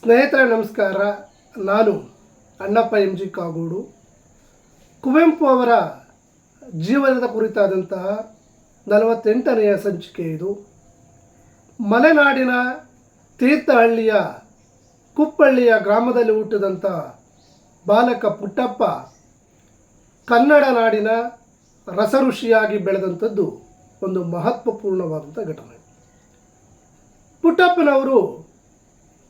ಸ್ನೇಹಿತರೆ, ನಮಸ್ಕಾರ. ನಾನು ಅಣ್ಣಪ್ಪ ಎಂ ಜಿ ಕಾಗೋಡು. ಕುವೆಂಪು ಅವರ ಜೀವನದ ಕುರಿತಾದಂತಹ ನಲವತ್ತೆಂಟನೆಯ ಸಂಚಿಕೆ ಇದು. ಮಲೆನಾಡಿನ ತೀರ್ಥಹಳ್ಳಿಯ ಕುಪ್ಪಳ್ಳಿಯ ಗ್ರಾಮದಲ್ಲಿ ಹುಟ್ಟಿದಂಥ ಬಾಲಕ ಪುಟ್ಟಪ್ಪ ಕನ್ನಡ ನಾಡಿನ ರಸಋಷಿಯಾಗಿ ಬೆಳೆದಂಥದ್ದು ಒಂದು ಮಹತ್ವಪೂರ್ಣವಾದಂಥ ಘಟನೆ. ಪುಟ್ಟಪ್ಪನವರು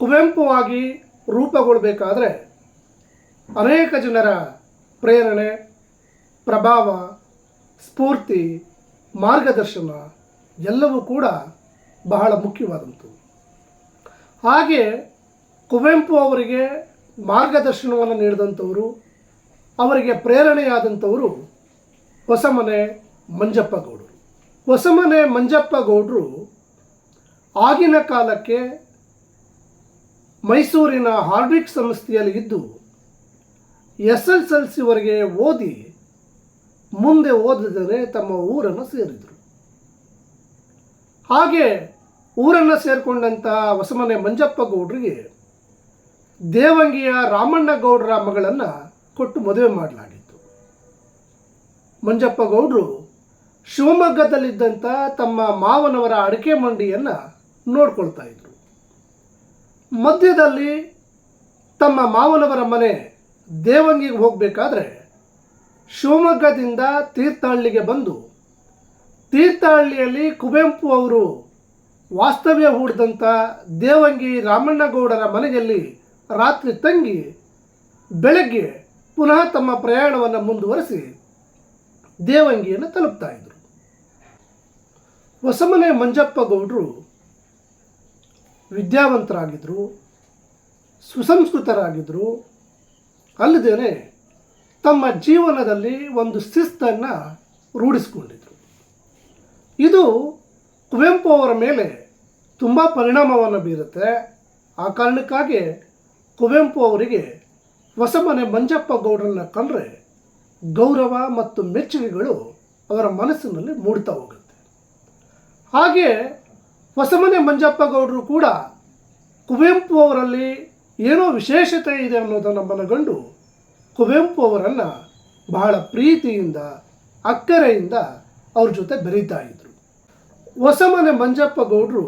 ಕುವೆಂಪು ಆಗಿ ರೂಪುಗೊಳ್ಬೇಕಾದ್ರೆ ಅನೇಕ ಜನರ ಪ್ರೇರಣೆ, ಪ್ರಭಾವ, ಸ್ಫೂರ್ತಿ, ಮಾರ್ಗದರ್ಶನ ಎಲ್ಲವೂ ಕೂಡ ಬಹಳ ಮುಖ್ಯವಾದಂಥವು ಹಾಗೆ ಕುವೆಂಪು ಅವರಿಗೆ ಮಾರ್ಗದರ್ಶನವನ್ನು ನೀಡಿದಂಥವರು, ಅವರಿಗೆ ಪ್ರೇರಣೆಯಾದಂಥವರು ಹೊಸಮನೆ ಮಂಜಪ್ಪಗೌಡರು. ಹೊಸಮನೆ ಮಂಜಪ್ಪಗೌಡರು ಆಗಿನ ಕಾಲಕ್ಕೆ ಮೈಸೂರಿನ ಹಾರ್ಡ್ವಿಕ್ ಸಂಸ್ಥೆಯಲ್ಲಿ ಇದ್ದು ಎಸ್ ಎಲ್ ಎಲ್ ಸಿವರೆಗೆ ಓದಿ ಮುಂದೆ ಓದಿದರೆ ತಮ್ಮ ಊರನ್ನು ಸೇರಿದರು. ಹಾಗೆ ಊರನ್ನು ಸೇರಿಕೊಂಡಂಥ ಹೊಸಮನೆ ಮಂಜಪ್ಪ ಗೌಡ್ರಿಗೆ ದೇವಂಗಿಯ ರಾಮಣ್ಣ ಗೌಡರ ಮಗಳನ್ನು ಕೊಟ್ಟು ಮದುವೆ ಮಾಡಲಾಗಿತ್ತು. ಮಂಜಪ್ಪ ಗೌಡರು ಶಿವಮೊಗ್ಗದಲ್ಲಿದ್ದಂಥ ತಮ್ಮ ಮಾವನವರ ಅಡಿಕೆ ಮಂಡಿಯನ್ನು ನೋಡ್ಕೊಳ್ತಾ ಇದ್ರು. ಮಧ್ಯದಲ್ಲಿ ತಮ್ಮ ಮಾವನವರ ಮನೆ ದೇವಂಗಿಗೆ ಹೋಗಬೇಕಾದ್ರೆ ಶಿವಮೊಗ್ಗದಿಂದ ತೀರ್ಥಹಳ್ಳಿಗೆ ಬಂದು ತೀರ್ಥಹಳ್ಳಿಯಲ್ಲಿ ಕುವೆಂಪು ಅವರು ವಾಸ್ತವ್ಯ ಹೂಡಿದಂಥ ದೇವಂಗಿ ರಾಮಣ್ಣಗೌಡರ ಮನೆಯಲ್ಲಿ ರಾತ್ರಿ ತಂಗಿ ಬೆಳಗ್ಗೆ ಪುನಃ ತಮ್ಮ ಪ್ರಯಾಣವನ್ನು ಮುಂದುವರಿಸಿ ದೇವಂಗಿಯನ್ನು ತಲುಪ್ತಾ ಇದ್ದರು ಹೊಸಮನೆ ಮಂಜಪ್ಪ ಗೌಡರು ವಿದ್ಯಾವಂತರಾಗಿದ್ದರು ಸುಸಂಸ್ಕೃತರಾಗಿದ್ದರು ಅಲ್ಲದೇ ತಮ್ಮ ಜೀವನದಲ್ಲಿ ಒಂದು ಶಿಸ್ತನ್ನು ರೂಢಿಸಿಕೊಂಡಿದ್ರು. ಇದು ಕುವೆಂಪು ಅವರ ಮೇಲೆ ತುಂಬ ಪರಿಣಾಮವನ್ನು ಬೀರುತ್ತೆ. ಆ ಕಾರಣಕ್ಕಾಗಿ ಕುವೆಂಪು ಅವರಿಗೆ ಹೊಸಮನೆ ಮಂಜಪ್ಪ ಗೌಡರನ್ನ ಕಂಡ್ರೆ ಗೌರವ ಮತ್ತು ಮೆಚ್ಚುಗೆಗಳು ಅವರ ಮನಸ್ಸಿನಲ್ಲಿ ಮೂಡ್ತಾ ಹೋಗುತ್ತೆ. ಹಾಗೆ ಹೊಸಮನೆ ಮಂಜಪ್ಪ ಗೌಡರು ಕೂಡ ಕುವೆಂಪು ಅವರಲ್ಲಿ ಏನೋ ವಿಶೇಷತೆ ಇದೆ ಅನ್ನೋದನ್ನು ಮನಗಂಡು ಕುವೆಂಪು ಅವರನ್ನು ಬಹಳ ಪ್ರೀತಿಯಿಂದ, ಅಕ್ಕರೆಯಿಂದ ಅವ್ರ ಜೊತೆ ಬೆರೀತಾ ಇದ್ದರು ಹೊಸಮನೆ ಮಂಜಪ್ಪ ಗೌಡರು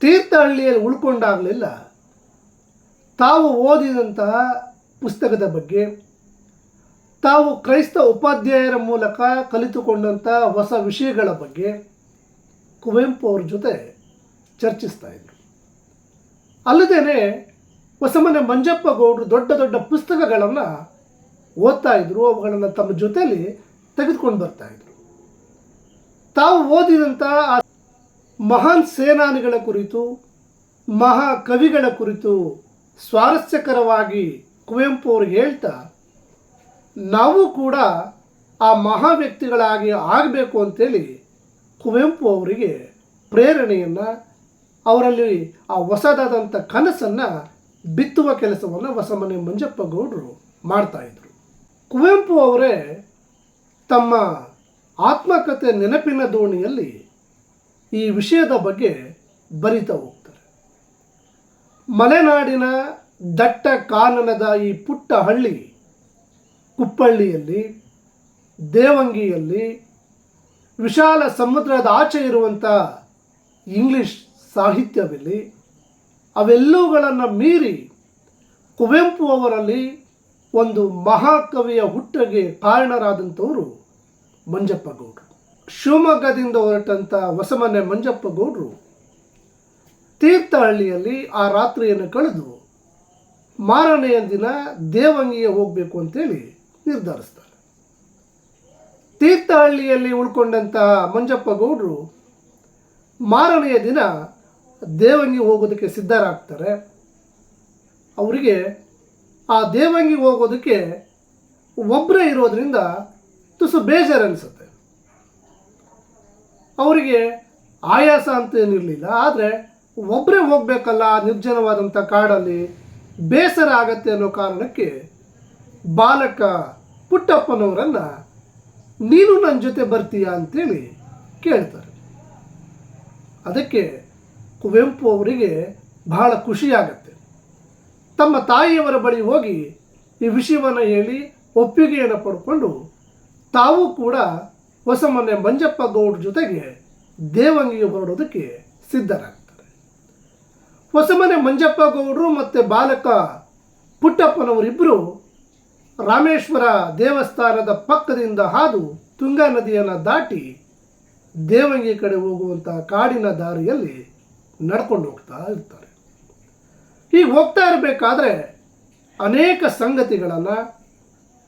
ತೀರ್ಥಹಳ್ಳಿಯಲ್ಲಿ ಉಳ್ಕೊಂಡಾಗಲಿಲ್ಲ. ತಾವು ಓದಿದಂತಹ ಪುಸ್ತಕದ ಬಗ್ಗೆ, ತಾವು ಕ್ರೈಸ್ತ ಉಪಾಧ್ಯಾಯರ ಮೂಲಕ ಕಲಿತುಕೊಂಡಂಥ ಹೊಸ ವಿಷಯಗಳ ಬಗ್ಗೆ ಕುವೆಂಪು ಅವ್ರ ಜೊತೆ ಚರ್ಚಿಸ್ತಾ ಇದ್ರು. ಅಲ್ಲದೇ ಹೊಸಮನೆ ಮಂಜಪ್ಪ ಗೌಡರು ದೊಡ್ಡ ದೊಡ್ಡ ಪುಸ್ತಕಗಳನ್ನು ಓದ್ತಾ ಇದ್ರು, ಅವುಗಳನ್ನು ತಮ್ಮ ಜೊತೆಯಲ್ಲಿ ತೆಗೆದುಕೊಂಡು ಬರ್ತಾ ಇದ್ರು. ತಾವು ಓದಿದಂಥ ಆ ಮಹಾನ್ ಸೇನಾನಿಗಳ ಕುರಿತು, ಮಹಾ ಕವಿಗಳ ಕುರಿತು ಸ್ವಾರಸ್ಯಕರವಾಗಿ ಕುವೆಂಪು ಅವ್ರಿಗೆ ಹೇಳ್ತಾ, ನಾವು ಕೂಡ ಆ ಮಹಾ ವ್ಯಕ್ತಿಗಳಾಗಿ ಆಗಬೇಕು ಅಂತೇಳಿ ಕುವೆಂಪು ಅವರಿಗೆ ಪ್ರೇರಣೆಯನ್ನು, ಅವರಲ್ಲಿ ಆ ಹೊಸದಾದಂಥ ಕನಸನ್ನು ಬಿತ್ತುವ ಕೆಲಸವನ್ನು ಹೊಸಮನೆ ಮಂಜಪ್ಪ ಗೌಡರು ಮಾಡ್ತಾಯಿದ್ರು ಕುವೆಂಪು ಅವರೇ ತಮ್ಮ ಆತ್ಮಕತೆ ನೆನಪಿನ ದೋಣಿಯಲ್ಲಿ ಈ ವಿಷಯದ ಬಗ್ಗೆ ಬರಿತಾ ಹೋಗ್ತಾರೆ. ಮಲೆನಾಡಿನ ದಟ್ಟ ಕಾನನದ ಈ ಪುಟ್ಟ ಹಳ್ಳಿ ಕುಪ್ಪಳ್ಳಿಯಲ್ಲಿ, ದೇವಂಗಿಯಲ್ಲಿ ವಿಶಾಲ ಸಮುದ್ರದ ಆಚೆ ಇರುವಂಥ ಇಂಗ್ಲಿಷ್ ಸಾಹಿತ್ಯವಿಲ್ಲಿ ಅವೆಲ್ಲವುಗಳನ್ನು ಮೀರಿ ಕುವೆಂಪು ಅವರಲ್ಲಿ ಒಂದು ಮಹಾಕವಿಯ ಹುಟ್ಟಿಗೆ ಕಾರಣರಾದಂಥವರು ಮಂಜಪ್ಪ ಗೌಡರು ಶಿವಮೊಗ್ಗದಿಂದ ಹೊರಟಂಥ ಹೊಸಮನೆ ಮಂಜಪ್ಪ ಗೌಡರು ತೀರ್ಥಹಳ್ಳಿಯಲ್ಲಿ ಆ ರಾತ್ರಿಯನ್ನು ಕಳೆದು ಮಾರನೆಯ ದಿನ ದೇವಂಗಿಗೆ ಹೋಗಬೇಕು ಅಂತೇಳಿ ನಿರ್ಧರಿಸ್ತಾರೆ. ತೀರ್ಥಹಳ್ಳಿಯಲ್ಲಿ ಉಳ್ಕೊಂಡಂತಹ ಮಂಜಪ್ಪ ಗೌಡರು ಮಾರನೆಯ ದಿನ ದೇವಂಗಿ ಹೋಗೋದಕ್ಕೆ ಸಿದ್ಧರಾಗ್ತಾರೆ. ಅವರಿಗೆ ಆ ದೇವಂಗಿ ಹೋಗೋದಕ್ಕೆ ಒಬ್ಬರೇ ಇರೋದರಿಂದ ತುಸು ಬೇಜಾರು ಅನಿಸುತ್ತೆ ಅವರಿಗೆ ಆಯಾಸ ಅಂತ ಏನಿರಲಿಲ್ಲ ಆದರೆ ಒಬ್ಬರೇ ಹೋಗಬೇಕಲ್ಲ ನಿರ್ಜನವಾದಂಥ ಕಾಡಲ್ಲಿ, ಬೇಸರ ಆಗತ್ತೆ ಅನ್ನೋ ಕಾರಣಕ್ಕೆ ಬಾಲಕ ಪುಟ್ಟಪ್ಪನವರನ್ನು ನೀನು ನನ್ನ ಜೊತೆ ಬರ್ತೀಯಾ ಅಂತೇಳಿ ಕೇಳ್ತಾರೆ. ಅದಕ್ಕೆ ಕುವೆಂಪು ಅವರಿಗೆ ಬಹಳ ಖುಷಿಯಾಗತ್ತೆ. ತಮ್ಮ ತಾಯಿಯವರ ಬಳಿ ಹೋಗಿ ಈ ವಿಷಯವನ್ನು ಹೇಳಿ ಒಪ್ಪಿಗೆಯನ್ನು ಪಡ್ಕೊಂಡು ತಾವು ಕೂಡ ಹೊಸಮನೆ ಮಂಜಪ್ಪ ಗೌಡ್ರ ಜೊತೆಗೆ ದೇವಂಗಿಗೆ ಹೊರಡೋದಕ್ಕೆ ಸಿದ್ಧರಾಗ್ತಾರೆ. ಹೊಸಮನೆ ಮಂಜಪ್ಪ ಗೌಡರು ಮತ್ತು ಬಾಲಕ ಪುಟ್ಟಪ್ಪನವರಿಬ್ಬರು ರಾಮೇಶ್ವರ ದೇವಸ್ಥಾನದ ಪಕ್ಕದಿಂದ ಹಾದು ತುಂಗಾ ನದಿಯನ್ನು ದಾಟಿ ದೇವಂಗಿ ಕಡೆ ಹೋಗುವಂಥ ಕಾಡಿನ ದಾರಿಯಲ್ಲಿ ನಡ್ಕೊಂಡು ಹೋಗ್ತಾ ಇರ್ತಾರೆ. ಹೀಗೆ ಹೋಗ್ತಾ ಇರಬೇಕಾದ್ರೆ ಅನೇಕ ಸಂಗತಿಗಳನ್ನು,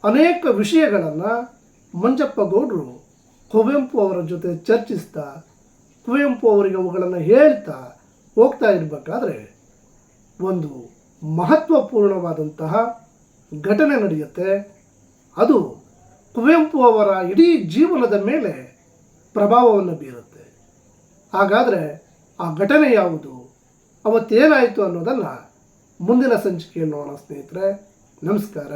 ಅನೇಕ ವಿಷಯಗಳನ್ನು ಮಂಜಪ್ಪ ಗೌಡರು ಕುವೆಂಪು ಅವರ ಜೊತೆ ಚರ್ಚಿಸ್ತಾ, ಕುವೆಂಪು ಅವರಿಗೆ ಅವುಗಳನ್ನು ಹೇಳ್ತಾ ಹೋಗ್ತಾ ಇರಬೇಕಾದ್ರೆ ಒಂದು ಮಹತ್ವಪೂರ್ಣವಾದಂತಹ ಘಟನೆ ನಡೆಯುತ್ತೆ. ಅದು ಕುವೆಂಪು ಅವರ ಇಡೀ ಜೀವನದ ಮೇಲೆ ಪ್ರಭಾವವನ್ನು ಬೀರುತ್ತೆ. ಹಾಗಾದರೆ ಆ ಘಟನೆ ಯಾವುದು? ಅವತ್ತೇನಾಯಿತು ಅನ್ನೋದನ್ನು ಮುಂದಿನ ಸಂಚಿಕೆಯಲ್ಲಿ ನೋಡೋಣ ಸ್ನೇಹಿತರೆ. ನಮಸ್ಕಾರ.